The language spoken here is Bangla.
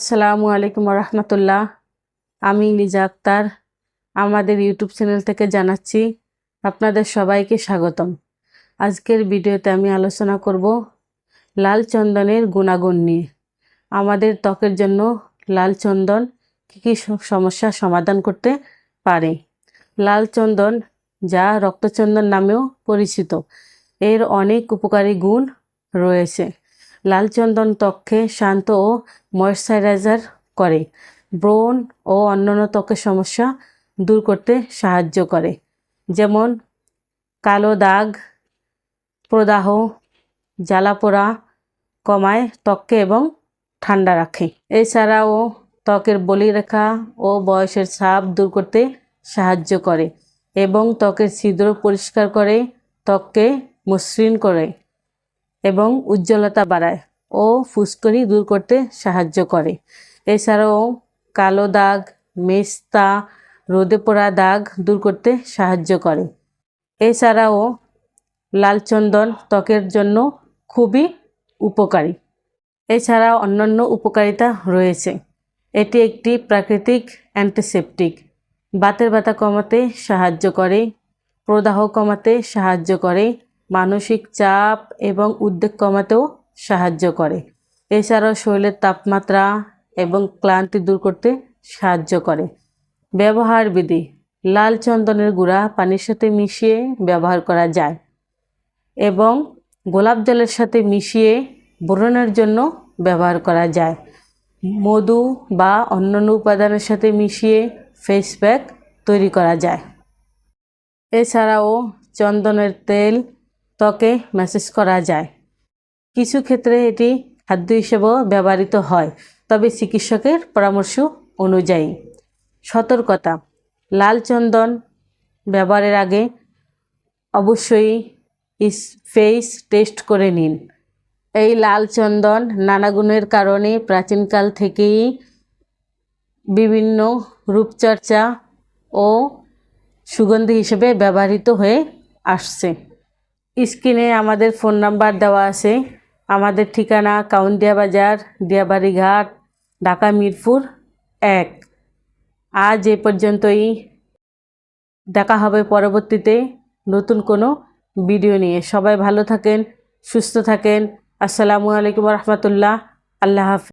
আসসালামু আলাইকুম রহমতুল্লাহ আমি লিজা আক্তার, আমাদের ইউটিউব চ্যানেল থেকে জানাচ্ছি আপনাদের সবাইকে স্বাগতম। আজকের ভিডিওতে আমি আলোচনা করব লাল চন্দনের গুণাগুণ নিয়ে। আমাদের ত্বকের জন্য লাল চন্দন কী কী স- সমস্যার সমাধান করতে পারে? লাল চন্দন যা রক্তচন্দন নামেও পরিচিত। এর অনেক উপকারী গুণ রয়েছে। লাল চন্দন ত্বককে শান্ত ও ময়শ্চারাইজার করে। ব্রণ ও অন্যান্য ত্বকের সমস্যা দূর করতে সাহায্য করে। যেমন কালো দাগ, প্রদাহ, জ্বালাপোড়া কমায় ত্বককে এবং ঠান্ডা রাখে। এছাড়াও ত্বকের বলিরেখা ও বয়সের ছাপ দূর করতে সাহায্য করে এবং ত্বকের ছিদ্র পরিষ্কার করে ত্বককে মসৃণ করে। এবং উজ্জ্বলতা বাড়ায় ও ফুসকুড়ি দূর করতে সাহায্য করে। এছাড়াও কালো দাগ, মেস্তা, রোদে পোড়া দাগ দূর করতে সাহায্য করে। এছাড়াও লাল চন্দন ত্বকের জন্য খুবই উপকারী। এছাড়া অন্যান্য উপকারিতা রয়েছে। এটি একটি প্রাকৃতিক অ্যান্টিসেপটিক। বাতের ব্যথা কমাতে সাহায্য করে, প্রদাহ কমাতে সাহায্য করে মানসিক চাপ এবং উদ্বেগ কমাতেও সাহায্য করে। এছাড়াও শরীরের তাপমাত্রা এবং ক্লান্তি দূর করতে সাহায্য করে। ব্যবহার বিধি, লাল চন্দনের গুঁড়া পানির সাথে মিশিয়ে ব্যবহার করা যায় এবং গোলাপ জলের সাথে মিশিয়ে ব্রণের জন্য ব্যবহার করা যায়। মধু বা অন্যান্য উপাদানের সাথে মিশিয়ে ফেস প্যাক তৈরি করা যায়। এছাড়াও চন্দনের তেল ত্বকে ম্যাসেজ করা যায়। কিছু ক্ষেত্রে এটি খাদ্য হিসেবেও ব্যবহৃত হয়, তবে চিকিৎসকের পরামর্শ অনুযায়ী। সতর্কতা, লাল চন্দন ব্যবহারের আগে অবশ্যই ফেস টেস্ট করে নিন। এই লাল চন্দন নানা গুণের কারণে প্রাচীনকাল থেকেই বিভিন্ন রূপচর্চা ও সুগন্ধি হিসেবে ব্যবহৃত হয়ে আসছে। স্ক্রিনে আমাদের ফোন নাম্বার দেওয়া আছে। আমাদের ঠিকানা কাউন্দিয়া বাজার, দিয়াবাড়ি ঘাট, ঢাকা মিরপুর এক। আজ এ পর্যন্তই। দেখা হবে পরবর্তীতে নতুন কোনো ভিডিও নিয়ে। সবাই ভালো থাকেন, সুস্থ থাকেন। আসসালামু আলাইকুম রহমতুল্লাহ। আল্লাহ হাফিজ।